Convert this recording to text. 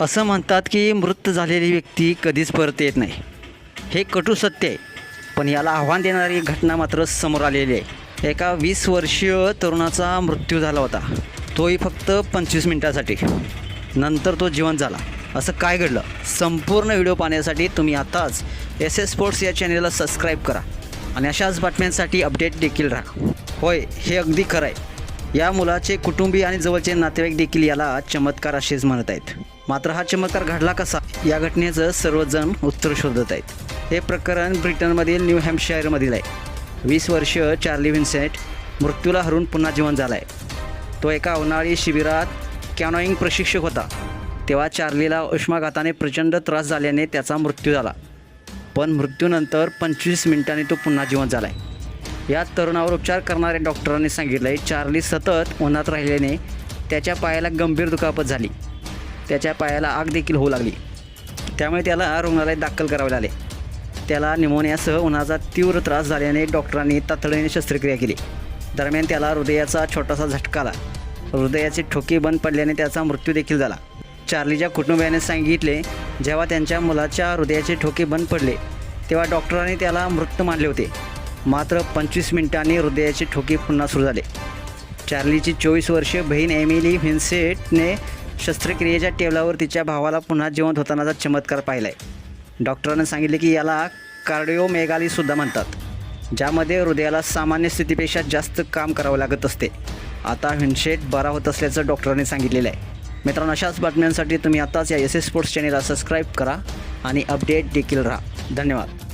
असं म्हणतात की मृत झालेली व्यक्ती कधीच परत येत नाही. हे कटू सत्य आहे पण याला आव्हान देणारी घटना मात्र समोर आलेली आहे. एका वीस वर्षीय तरुणाचा मृत्यू झाला होता. तोही फक्त पंचवीस मिनिटासाठी. नंतर तो जिवंत झाला. असं काय घडलं? संपूर्ण व्हिडिओ पाहण्यासाठी तुम्ही आताच एस एस स्पोर्ट्स या चॅनेलला सबस्क्राईब करा आणि अशाच बातम्यांसाठी अपडेट देखील राहा. होय हे अगदी खरं आहे. या मुलाचे कुटुंबीय आणि जवळचे नातेवाईक देखील याला चमत्कार असेच म्हणत आहेत. मात्र हा चमत्कार घडला कसा? या घटनेचं सर्वजण उत्तर शोधत आहेत. हे प्रकरण ब्रिटनमधील न्यू हॅम्पशायरमधील आहे. वीस वर्ष चार्ली विन्सेंट मृत्यूला हरून पुन्हा जीवन झाला आहे तो एका उन्हाळी शिबिरात कॅनॉईंग प्रशिक्षक होता. तेव्हा चार्लीला उष्माघाताने प्रचंड त्रास झाल्याने त्याचा मृत्यू झाला. पण मृत्यूनंतर पंचवीस मिनिटांनी तो पुन्हा जीवन झाला आहे या तरुणावर उपचार करणाऱ्या डॉक्टरांनी सांगितलं आहे चार्ली सतत उन्हात राहिल्याने त्याच्या पायाला गंभीर दुखापत झाली. त्याच्या पायाला आग देखील होऊ लागली. त्यामुळे त्याला रुग्णालयात दाखल करावे लागले. त्याला निमोनियासह उन्हाचा तीव्र त्रास झाल्याने डॉक्टरांनी तातडीने शस्त्रक्रिया केली. दरम्यान त्याला हृदयाचा छोटासा झटका आला. हृदयाचे ठोके बंद पडल्याने त्याचा मृत्यू देखील झाला. चार्लीच्या कुटुंबियाने सांगितले जेव्हा त्यांच्या मुलाच्या हृदयाचे ठोके बंद पडले तेव्हा डॉक्टरांनी त्याला मृत मानले होते. मात्र पंचवीस मिनिटांनी हृदयाचे ठोके पुन्हा सुरू झाले. चार्लीची चोवीस वर्षीय बहीण एमिली व्हिन्सेटने शस्त्रक्रियेच्या टेबलावर तिच्या भावाला पुन्हा जिवंत होतानाचा चमत्कार पाहिला आहे डॉक्टरांनी सांगितले की याला कार्डिओमेगालीसुद्धा म्हणतात ज्यामध्ये हृदयाला सामान्य स्थितीपेक्षा जास्त काम करावं लागत असते. आता हिंडशेट बरा होत असल्याचं डॉक्टरांनी सांगितलेलं आहे. मित्रांनो अशाच बातम्यांसाठी तुम्ही आताच या एस एस स्पोर्ट्स चॅनेलला सबस्क्राईब करा आणि अपडेट देखील राहा. धन्यवाद.